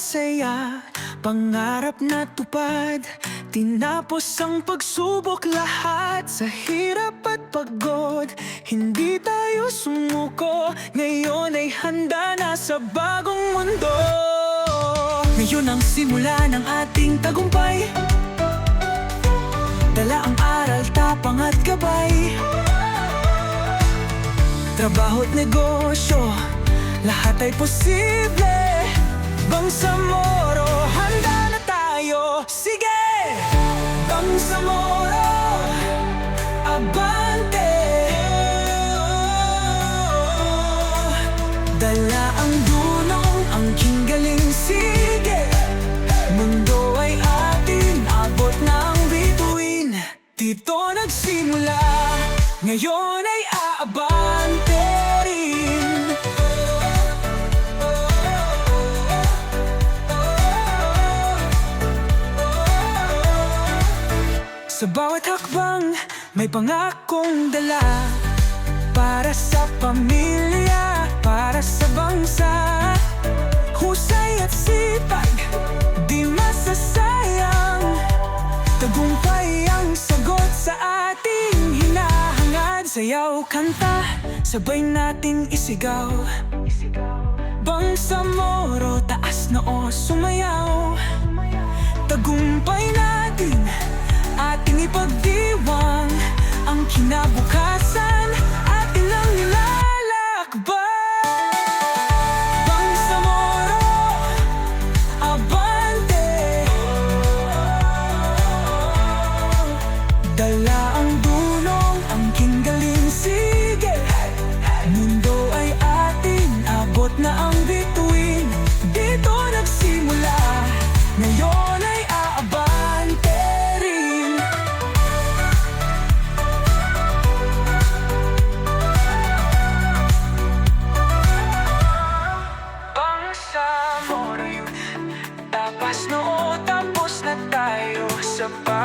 pamilya Pangarap na tupad Tinapos ang pagsubok lahat Sa hirap at pagod. Hindi tayo sumuko Ngayon ay handa na sa bagong mundo. Ngayon ang simula ng ating tagumpay. Dala ang aral, tapang at gabay. Trabaho't negosyo Lahat ay posible Bangsamoro, handa na tayo. Sige! Bangsamoro Abante. Dala ang dunong, ang galing. Sige. Mundo ay atin, abot ng bituin. Dito nagsimula, ngayon ay aabante Sa bawat hakbang, may pangakong dala. Para sa pamilya, para sa bansa Husay at sipag, di masasayang. Tagumpay ang sagot sa ating hinahangad. Sayaw, kanta, sabay natin isigaw. Bangsamoro, taas na o sumayaw. Tagumpay natin, Kilala ang dunong, ang kinggaling sige Mundo ay atin, abot na ang bituin. Dito nagsimula, ngayon ay aabante rin. Bangsa mo rin, tapas noo, tapos na tayo sa pag